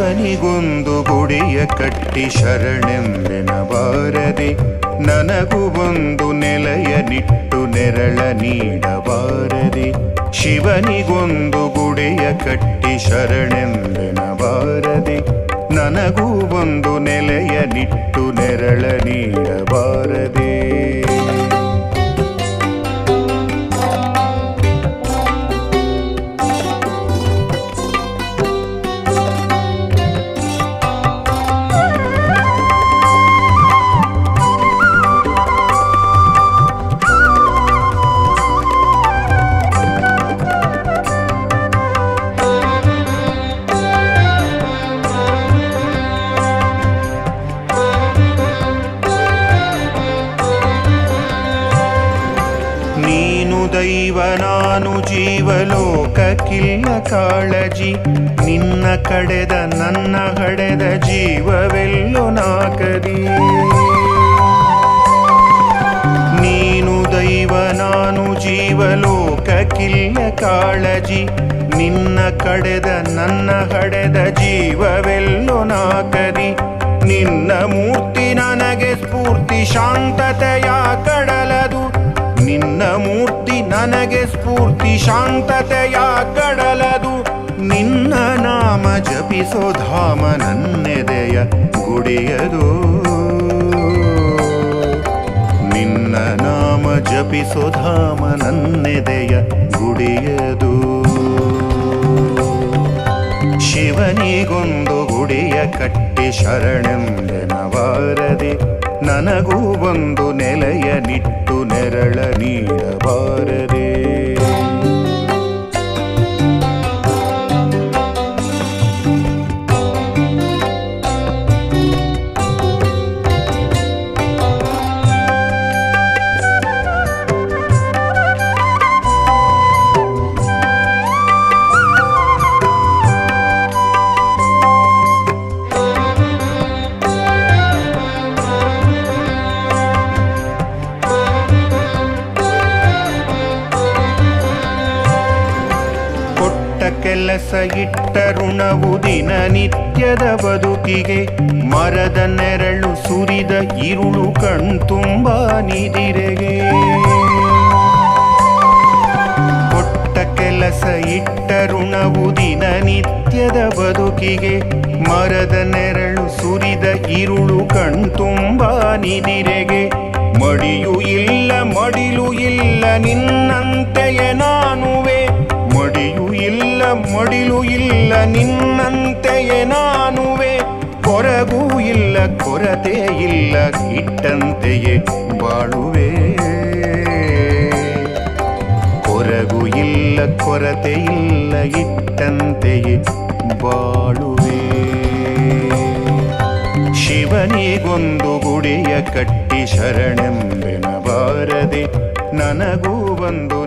ಶಿವನಿಗೊಂದು ಗುಡಿಯ ಕಟ್ಟಿ ಶರಣೆಂಬೆನಬಾರದೆ ನನಗೂ ಒಂದು ನೆಲೆಯ ನಿಟ್ಟು ನೆರಳ ನೀಡಬಾರದೆ. ಶಿವನಿಗೊಂದು ಗುಡಿಯ ಕಟ್ಟಿ ಶರಣೆಂಬೆನಬಾರದೆ ನನಗೂ ಒಂದು ನೆಲೆಯ ನಿಟ್ಟು ನೆರಳ ನೀಡಬಾರದೆ. ದೈವ ನಾನು ಜೀವಲೋಕಕ್ಕಿಲ್ಲ ಕಾಳಜಿ. ನಿನ್ನ ಕಡೆದ ನನ್ನ ಹಡೆದ ಜೀವವೆಲ್ಲೋ ನಾಕದಿ ನೀನು ದೈವ, ನಾನು ಜೀವಲೋಕಕ್ಕಿಲ್ಲ ಕಾಳಜಿ. ನಿನ್ನ ಕಡೆದ ನನ್ನ ಹಡೆದ ಜೀವವೆಲ್ಲೋ ನಾಕದಿ ನಿನ್ನ ಮೂರ್ತಿ ನನಗೆ ಸ್ಫೂರ್ತಿ, ಶಾಂತತೆಯ ಕಡಲದು ನನಗೆ ಸ್ಫೂರ್ತಿ ಶಾಂತತೆಯ ಕಡಲದು ನಿನ್ನ ನಾಮ ಜಪಿಸೋ ಧಾಮ ನನ್ನೆದೆಯ ಗುಡಿಯದು. ನಿನ್ನ ನಾಮ ಜಪಿಸೋ ಧಾಮ ನನ್ನೆದೆಯ ಗುಡಿಯದು. ಶಿವನಿಗೊಂದು ಗುಡಿಯ ಕಟ್ಟಿ ಶರಣೆಂದೆನವಾರದೆ ನನಗೂ ಒಂದು ನೆಲೆಯ ನಿಟ್ಟು ನೆರಳ ನೀಡಬಾರದೆ ಕೆಲಸ ಇಟ್ಟ ಋಣವು ದಿನ ನಿತ್ಯದ ಬದುಕಿಗೆ ಮರದ ನೆರಳು ಸುರಿದ ಇರುಳು ಕಣ್ತುಂಬ ನಿದಿರೆಗೆ. ಕೊಟ್ಟ ಕೆಲಸ ಇಟ್ಟ ಋಣವು ದಿನ ನಿತ್ಯದ ಬದುಕಿಗೆ ಮರದ ನೆರಳು ಸುರಿದ ಇರುಳು ಕಣ್ತುಂಬ ನಿದಿರೆಗೆ. ಮಡಿಯು ಇಲ್ಲ, ಮಡಿಲು ಇಲ್ಲ ನಿನ್ನಂತೆಯೇ ಇಲ್ಲ ಕೊರತೆ ಇಲ್ಲ ಇಟ್ಟಂತೆಯೇ ಬಾಳುವೆ ಕೊರಗು ಇಲ್ಲ ಕೊರತೆ ಇಲ್ಲ ಇಟ್ಟಂತೆಯೇ ಬಾಳುವೆ ಶಿವನಿಗೊಂದು ಗುಡಿಯ ಕಟ್ಟಿ ಶರಣೆಂಬೆನಬಾರದೆ ನನಗೂ ಒಂದು